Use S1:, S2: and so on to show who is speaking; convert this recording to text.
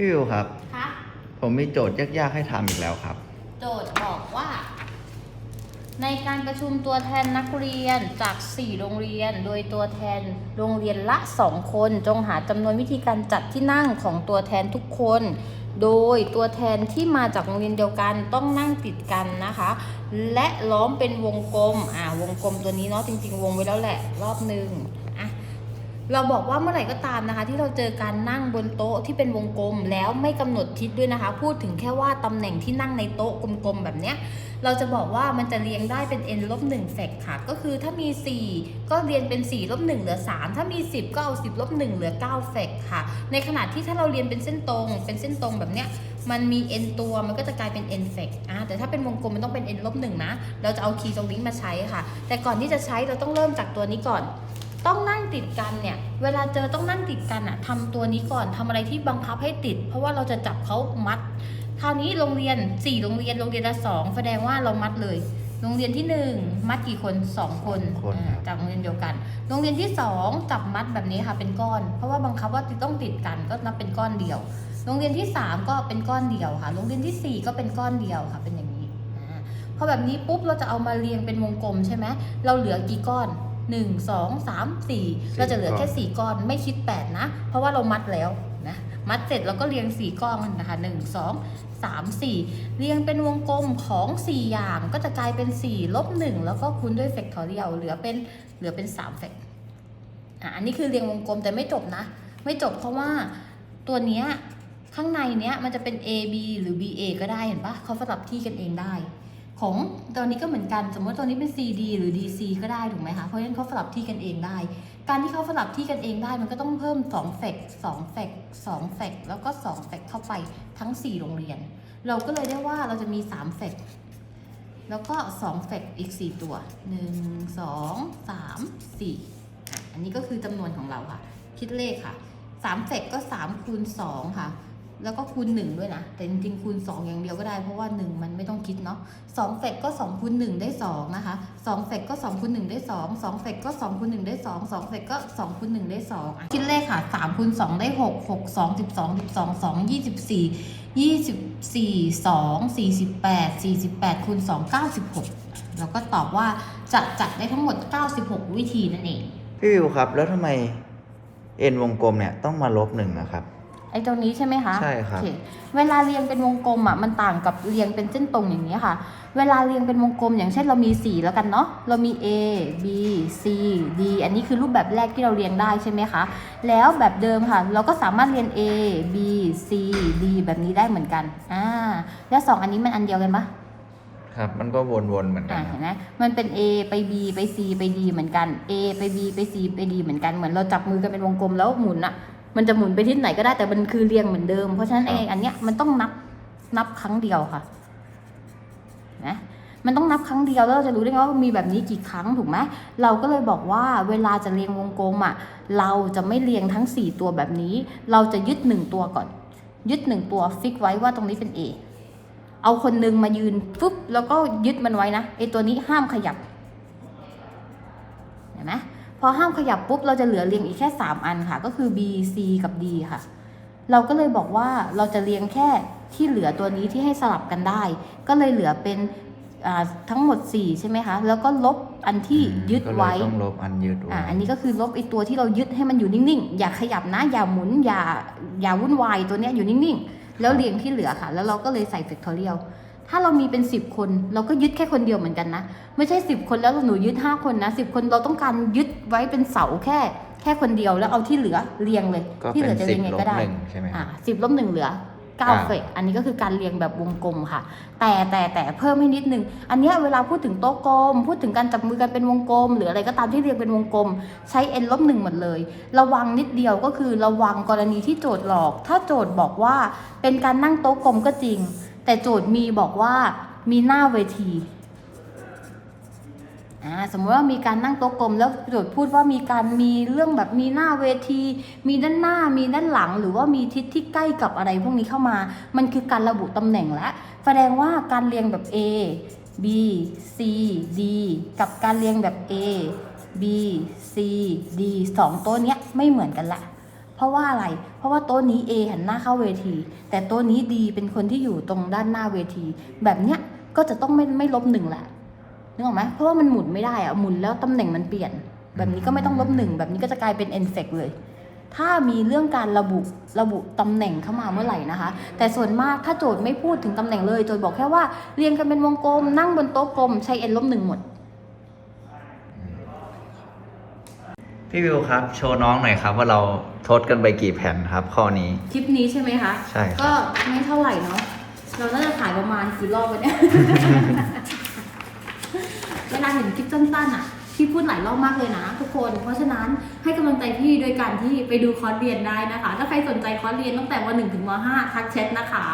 S1: พี่วิวครับ
S2: คะ
S1: ผมมีโจทย์ยากๆให้ทำอีกแล้วครับ
S2: โจทย์บอกว่า ในการประชุมตัวแทนนักเรียนจาก 4 โรงเรียน โดยตัวแทนโรงเรียนละ 2 คน จงหาจำนวนวิธีการจัดที่นั่งของตัวแทนทุกคน โดยตัวแทนที่มาจากโรงเรียนเดียวกันต้องนั่งติดกันนะคะ และล้อมเป็นวงกลม อ่าวงกลมตัวนี้เนาะจริง ๆ วงไว้แล้วแหละ รอบหนึ่งอะ เราบอกว่าเมื่อไหร่ก็ตามนะคะ ที่เราเจอการนั่งบนโต๊ะที่เป็นวงกลมแล้วไม่กำหนดทิศด้วยนะคะ พูดถึงแค่ว่าตำแหน่งที่นั่งในโต๊ะกลมๆแบบเนี้ยเราจะบอกว่ามันจะเรียงได้เป็น n ลบ1แฟกค่ะ ก็คือถ้ามี 4 ก็เรียนเป็น4ลบ1เหลือ 3 ถ้ามี 10 ก็เอา 10ลบ1เหลือ9แฟกค่ะ ในขณะที่ถ้าเราเรียนเป็นเส้นตรง เป็นเส้นตรงแบบเนี้ยมันมี n ตัวมันก็จะกลายเป็น n แฟกอะแต่ถ้าเป็นวงกลมมันต้องเป็น n ลบ1นะ เราจะเอาคีย์ตรงนี้มาใช้ค่ะ แต่ก่อนที่จะใช้เราต้องเริ่มจากตัวนี้ก่อน ต้องนั่งติดกันเนี่ย เวลาเจอต้องนั่งติดกันอะทำตัวนี้ก่อนทำอะไรที่บังคับให้ติด เพราะว่าเราจะจับเขามัด คราวนี้โรงเรียน 4 โรงเรียนโรงเรียนละสองแสดงว่าเรามัดเลย โรงเรียนที่ 1 มัดกี่คน 2 คน
S1: คน
S2: อ่าจากโรงเรียนเดียวกัน โรงเรียนที่ 2 จับมัดแบบนี้ค่ะเป็นก้อน เพราะว่าบังคับว่าต้องติดกันก็นับเป็นก้อนเดียว โรงเรียนที่ 3 ก็เป็นก้อนเดียวค่ะ โรงเรียนทีสี่4 ก็เป็นก้อนเดียวค่ะเป็นอย่างนี้อ่าพอแบบนี้ปุ๊บเราจะเอามาเรียงเป็นวงกลมใช่ไหมเราเหลือกี่ก้อน 1 2 3 4 เราจะเหลือแค่ 4 ก้อนไม่คิด 8 นะ เพราะว่าเรามัดแล้วนะมัดเสร็จเราก็เรียง 4 ก้อนนะคะ 1 2 3 4 เรียงเป็นวงกลมของ 4 อย่างก็จะกลายเป็น 4 ลบ 1 แล้วก็คูณด้วยแฟกทอเรียลเหลือเป็นเหลือเป็น3แฟกอะอันนี้คือเรียงวงกลมแต่ไม่จบนะ ไม่จบเพราะว่าตัวเนี้ยข้างในเนี้ยมันจะเป็น A B หรือ B A ก็ได้เห็นปะเขาสลับที่กันเองได้ ของตัวนี้ก็เหมือนกัน สมมติตัวนี้เป็น CD หรือ DC ก็ได้ถูกไหมคะ เพราะฉะนั้นเขาสลับที่กันเองได้ การที่เขาสลับที่กันเองได้มันก็ต้องเพิ่ม2แฟก2แฟก2แฟกแล้วก็2แฟกเข้าไปทั้ง 4 โรงเรียน เราก็เลยได้ว่าเราจะมี3แฟกแล้วก็2แฟกอีก 4 ตัว 1 2 3 4อะอันนี้ก็คือจำนวนของเราค่ะ คิดเลขค่ะ3แฟกก็3คูณ2ค่ะ แล้วก็คูณ1ด้วยนะ แต่จริงๆคูณ 2 อย่างเดียวก็ได้ เพราะว่า 1 มันไม่ต้องคิดเนาะ2แฟกก็2คูณ1ได้2นะคะ2แฟกก็2คูณ1ได้ 2 2แฟกก็2คูณ1ได้ 2 2แฟกก็2คูณ1ได้2อะคิดเลขค่ะ3คูณ2ได้6 6 2 12 12 2 24 24 2 48 48คูณ2 96 แล้วก็ตอบว่าจะจัดได้ทั้งหมด 96 วิธีนั่นเอง
S1: พี่วิวครับ แล้วทำไมเอ็นวงกลมเนี่ยต้องมาลบหนึ่งนะครับ
S2: ไอ้ตรงนี้ใช่ไหมคะ
S1: ใช่ครับ
S2: โอเเวลาเรียงเป็นวงกลมอะมันต่างกับเรียงเป็นเส้นตรงอย่างนี้ค่ะ เวลาเรียงเป็นวงกลม อย่างเช่นเรามีสีแล้วกันเนาะเรามี A B C D อันนี้คือรูปแบบแรกที่เราเรียงได้ใช่ไหมคะแล้วแบบเดิมค่ะ เราก็สามารถเรียน A B C D แบบนี้ได้เหมือนกันอ่าแล้วสองอันนี้มันอันเดียวกันปะ
S1: ครับ มันก็วนๆเหมือนกั
S2: อ่าน
S1: ครั
S2: เห็
S1: บ
S2: นไหมมันเป็น A ไป B ไป C ไป D เหมือนกัน A ไป B ไป C ไป D เหมือนกันเหมือนเราจับมือกันเป็นวงกลมแล้วหมุนอะ มันจะหมุนไปทิศไหนก็ได้แต่มันคือเรียงเหมือนเดิม เพราะฉะนั้น
S1: ครับ
S2: เองอันเนี้ยมันต้องนับนับครั้งเดียวค่ะนะมันต้องนับครั้งเดียวแล้วเราจะรู้ได้ไงว่ามีแบบนี้กี่ครั้งถูกไหมเราก็เลยบอกว่าเวลาจะเรียงวงกลมอะเราจะไม่เรียงทั้ง 4 ตัวแบบนี้ เราจะยึดหนึ่งตัวก่อน ยึดหนึ่งตัวฟิกไว้ว่าตรงนี้เป็น A เอาคนหนึ่งมายืนปุ๊บแล้วก็ยึดมันไว้นะไอตัวนี้ห้ามขยับเห็นไหม พอห้ามขยับปุ๊บเราจะเหลือเรียงอีกแค่ 3 อันค่ะ ก็คือ B C กับ D ค่ะ เราก็เลยบอกว่าเราจะเรียงแค่ที่เหลือตัวนี้ที่ให้สลับกันได้ ก็เลยเหลือเป็นอ่าทั้งหมด 4 ใช่ไหมคะ แล้วก็ลบอันที่ยึดไว้
S1: ก็เลยต้องลบอันยึดไว้
S2: อ่าอันนี้ก็คือลบไอตัวที่เรายึดให้มันอยู่นิ่งๆ อย่าขยับนะ อย่าหมุน อย่าอย่าวุ่นวายตัวเนี้ยอยู่นิ่งๆ แล้วเรียงที่เหลือค่ะ แล้วเราก็เลยใส่เฟกทอเรียล ถ้าเรามีเป็น 10 คน เราก็ยึดแค่คนเดียวเหมือนกันนะ ไม่ใช่ 10 คนแล้วหนูยึด 5 คนนะ10 คนเราต้องการยึดไว้เป็นเสาแค่ แค่คนเดียวแล้วเอาที่เหลือเรียงเลย
S1: ก็
S2: ที่เห
S1: เป็
S2: ลื
S1: น
S2: อจะ
S1: สิ
S2: เรี
S1: บ
S2: ยงไง
S1: ลบ
S2: ก็ได้
S1: หนึ่งใช่ไหมค
S2: อ่า
S1: รับ
S2: สิบลบหนึ่งเหลือเก้า
S1: เก้า
S2: เฟกอันนี้ก็คือการเรียงแบบวงกลมค่ะ แต่แต่แต่เพิ่มให้นิดนึง อันเนี้ยเวลาพูดถึงโต๊ะกลม พูดถึงการจับมือกันเป็นวงกลม หรืออะไรก็ตามที่เรียงเป็นวงกลม ใช้ n ลบหนึ่งหมดเลย ระวังนิดเดียวก็คือระวังกรณีที่โจทย์หลอก ถ้าโจทย์บอกว่าเป็นการนั่งโต๊ะกลมก็จริง แต่โจทย์มีบอกว่ามีหน้าเวทีอ่าสมมติว่ามีการนั่งโต๊ะกลมแล้วโจทย์พูดว่ามีการมีเรื่องแบบมีหน้าเวที มีด้านหน้ามีด้านหลัง หรือว่ามีทิศที่ใกล้กับอะไรพวกนี้เข้ามา มันคือการระบุตำแหน่งและแสดงว่าการเรียงแบบ A B C D กับการเรียงแบบ A B C D สองตัวเนี้ยไม่เหมือนกันละ เพราะว่าอะไร เพราะว่าโต๊ะนี้ A หันหน้าเข้าเวที แต่โต๊ะนี้ D เป็นคนที่อยู่ตรงด้านหน้าเวที แบบเนี้ยก็จะต้องไม่ไม่ลบหนึ่งแหละนึกออกไหมเพราะว่ามันหมุนไม่ได้อะหมุนแล้วตำแหน่งมันเปลี่ยน แบบนี้ก็ไม่ต้องลบหนึ่งแบบนี้ก็จะกลายเป็น n s e c เลย ถ้ามีเรื่องการระบุระบุตำแหน่งเข้ามาเมื่อไหร่นะคะ แต่ส่วนมากถ้าโจทย์ไม่พูดถึงตำแหน่งเลยโจทย์บอกแค่ว่าเรียงกันเป็นวงกลมนั่งบนโต๊ะกลมใช้ n ลบหนึ่งหมด
S1: พี่วิวครับ โชว์น้องหน่อยครับ ว่าเราทดกันไปกี่แผ่นครับ ข้อนี้
S2: คลิปนี้ใช่ไหมคะ
S1: ใช่ครับ
S2: ก็ไม่เท่าไหร่เนาะ เราน่าจะถ่ายประมาณกี่รอบวะเนี่ย เวลาเห็นคลิปสั้นๆอะ พี่พูดหลายรอบมากเลยนะ ทุกคน เพราะฉะนั้นให้กำลังใจพี่โดยการที่ไปดูคอร์สเรียนได้นะคะ ถ้าใครสนใจคอร์สเรียนตั้งแต่วันหนึ่งถึงมห้าทักแชทนะคะ